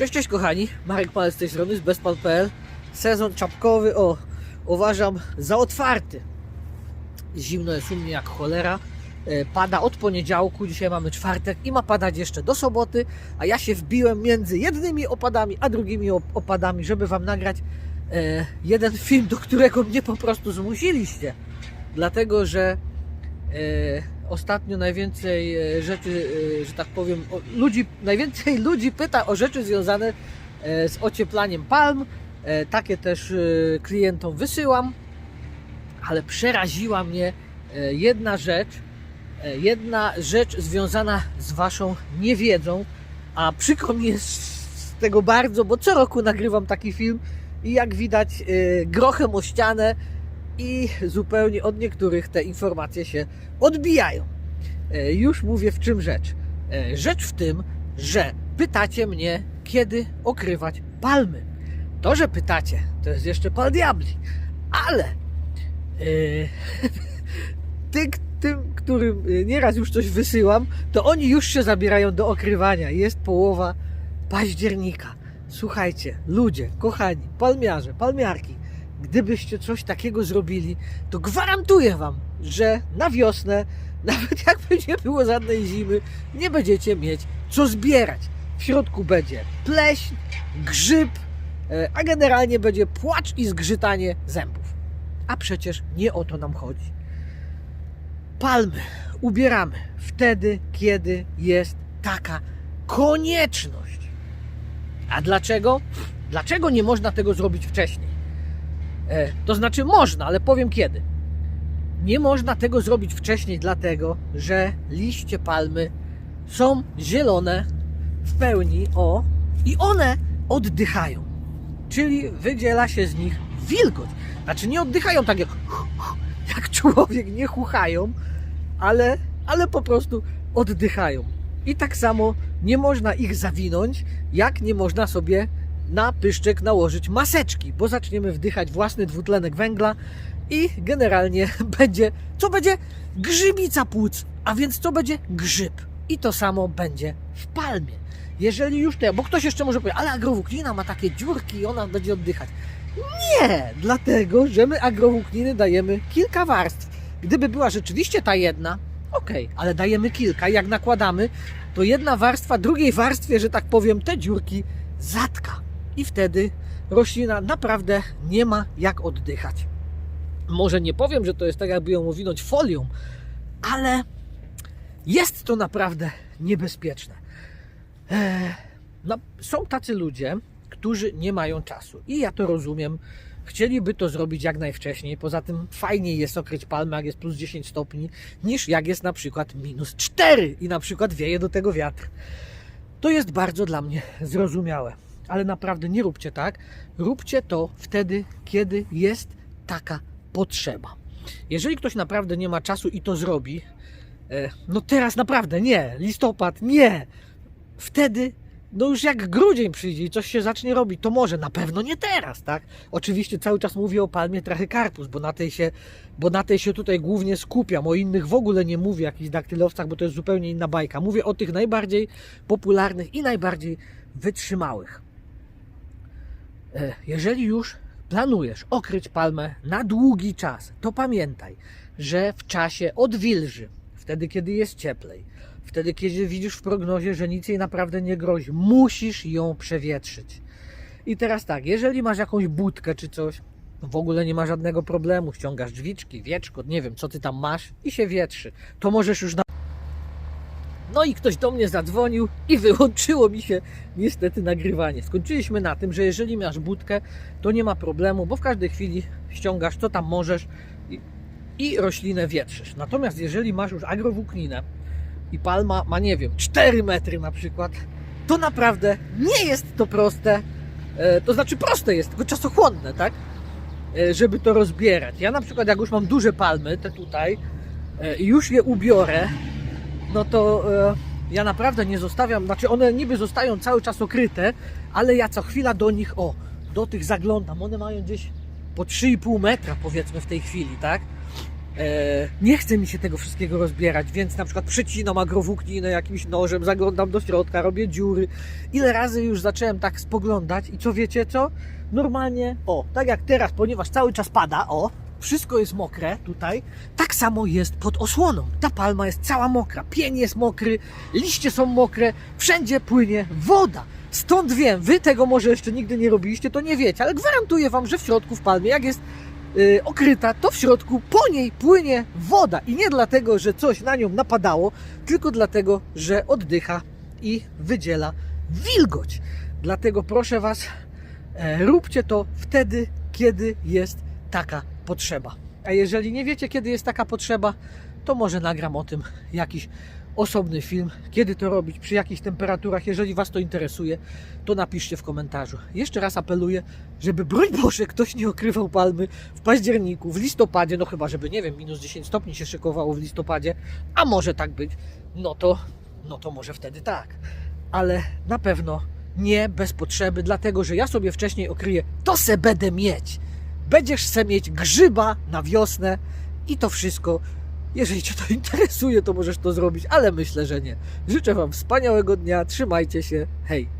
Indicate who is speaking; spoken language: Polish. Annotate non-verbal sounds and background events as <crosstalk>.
Speaker 1: Cześć, cześć kochani, Marek Palec z tej strony, z bezpan.pl. Sezon czapkowy, o, uważam za otwarty. Zimno jest u mnie jak cholera. E, Pada od poniedziałku, dzisiaj mamy czwartek i ma padać jeszcze do soboty, a ja się wbiłem między jednymi opadami, a drugimi op- opadami, żeby Wam nagrać e, jeden film, do którego mnie po prostu zmusiliście. Dlatego, że e, ostatnio najwięcej e, rzeczy, e, że tak powiem, ludzi, najwięcej <laughs> ludzi pyta o rzeczy związane e, z ocieplaniem palm. Takie też klientom wysyłam, ale przeraziła mnie jedna rzecz, jedna rzecz związana z Waszą niewiedzą, a przykro mi jest z tego bardzo, bo co roku nagrywam taki film i jak widać grochem o ścianę i zupełnie od niektórych te informacje się odbijają. E, Już mówię w czym rzecz. E, Rzecz w tym, że pytacie mnie, kiedy okrywać palmy. To, że pytacie, to jest jeszcze pal diabli, ale <laughs> ty, tym, którym nieraz już coś wysyłam, to oni już się zabierają do okrywania. Jest połowa października. Słuchajcie, ludzie, kochani, palmiarze, palmiarki, gdybyście coś takiego zrobili, to gwarantuję Wam, że na wiosnę, <laughs> nawet jakby nie było żadnej zimy, nie będziecie mieć co zbierać. W środku będzie pleśń, grzyb, e, a generalnie będzie płacz i zgrzytanie zębów. A przecież nie o to nam chodzi. Palmy ubieramy wtedy, kiedy jest taka konieczność. A dlaczego? Dlaczego nie można tego zrobić wcześniej? E, to znaczy można, ale powiem kiedy. Nie można tego zrobić wcześniej, dlatego że liście palmy są zielone w pełni, o, i one oddychają. Czyli wydziela się z nich wilgoć. Znaczy nie oddychają tak jak, <laughs> jak człowiek, nie chuchają, ale, ale po prostu oddychają. I tak samo nie można ich zawinąć, jak nie można sobie na pyszczek nałożyć maseczki, bo zaczniemy wdychać własny dwutlenek węgla i generalnie <laughs> będzie, co będzie? Grzybica płuc, a więc co będzie? Grzyb. I to samo będzie w palmie. Jeżeli już te, bo ktoś jeszcze może powiedzieć, ale agrowłóknina ma takie dziurki i ona będzie oddychać. Nie, dlatego, że my agrowłókniny dajemy kilka warstw. Gdyby była rzeczywiście ta jedna, okej, ale dajemy kilka. Jak nakładamy, to jedna warstwa drugiej warstwie, że tak powiem, te dziurki zatka. I wtedy roślina naprawdę nie ma jak oddychać. Może nie powiem, że to jest tak, jakby ją owinąć folią, ale jest to naprawdę niebezpieczne. Eee, no, są tacy ludzie, którzy nie mają czasu. I ja to rozumiem. Chcieliby to zrobić jak najwcześniej. Poza tym fajniej jest okryć palmę, jak jest plus 10 stopni, niż jak jest na przykład minus 4 i na przykład wieje do tego wiatr. To jest bardzo dla mnie zrozumiałe. Ale naprawdę nie róbcie tak. Róbcie to wtedy, kiedy jest taka potrzeba. Jeżeli ktoś naprawdę nie ma czasu i to zrobi, e, no teraz naprawdę nie, listopad nie. Wtedy, no już jak grudzień przyjdzie i coś się zacznie robić, to może, na pewno nie teraz, tak? Oczywiście cały czas mówię o palmie trachycarpus, bo na tej się, bo na tej się tutaj głównie skupiam. O innych w ogóle nie mówię, jakichś daktylowcach, bo to jest zupełnie inna bajka. Mówię o tych najbardziej popularnych i najbardziej wytrzymałych. E, Jeżeli już planujesz okryć palmę na długi czas, to pamiętaj, że w czasie odwilży, wtedy kiedy jest cieplej, wtedy kiedy widzisz w prognozie, że nic jej naprawdę nie grozi, musisz ją przewietrzyć. I teraz tak, jeżeli masz jakąś budkę czy coś, w ogóle nie ma żadnego problemu, ściągasz drzwiczki, wieczko, nie wiem co ty tam masz i się wietrzy, to możesz już na... No i ktoś do mnie zadzwonił i wyłączyło mi się niestety nagrywanie. Skończyliśmy na tym, że jeżeli masz budkę, to nie ma problemu, bo w każdej chwili ściągasz co tam możesz i, i roślinę wietrzysz. Natomiast jeżeli masz już agrowłókninę i palma ma, nie wiem, 4 metry na przykład, to naprawdę nie jest to proste. E, to znaczy proste jest, tylko czasochłonne, tak? E, żeby to rozbierać. Ja na przykład jak już mam duże palmy, te tutaj, e, i już je ubiorę, no to e, ja naprawdę nie zostawiam, znaczy one niby zostają cały czas okryte, ale ja co chwila do nich, o, do tych zaglądam. One mają gdzieś po 3,5 metra powiedzmy w tej chwili, tak? E, nie chce mi się tego wszystkiego rozbierać, więc na przykład przecinam agrowłókninę jakimś nożem, zaglądam do środka, robię dziury. Ile razy już zacząłem tak spoglądać i co wiecie co? Normalnie, o, tak jak teraz, ponieważ cały czas pada, o, wszystko jest mokre tutaj, tak samo jest pod osłoną. Ta palma jest cała mokra, pień jest mokry, liście są mokre, wszędzie płynie woda. Stąd wiem, wy tego może jeszcze nigdy nie robiliście, to nie wiecie, ale gwarantuję wam, że w środku w palmie, jak jest y, okryta, to w środku po niej płynie woda. I nie dlatego, że coś na nią napadało, tylko dlatego, że oddycha i wydziela wilgoć. Dlatego proszę Was, e, róbcie to wtedy, kiedy jest taka potrzeba. A jeżeli nie wiecie, kiedy jest taka potrzeba, to może nagram o tym jakiś osobny film, kiedy to robić, przy jakich temperaturach. Jeżeli Was to interesuje, to napiszcie w komentarzu. Jeszcze raz apeluję, żeby broń Boże ktoś nie okrywał palmy w październiku, w listopadzie, no chyba, żeby nie wiem, minus 10 stopni się szykowało w listopadzie, a może tak być, no to, no to może wtedy tak. Ale na pewno nie bez potrzeby, dlatego że ja sobie wcześniej okryję, to se będę mieć. Będziesz se mieć grzyba na wiosnę i to wszystko. Jeżeli Cię to <laughs> interesuje, to możesz to zrobić, ale myślę, że nie. Życzę Wam wspaniałego dnia, trzymajcie się, hej!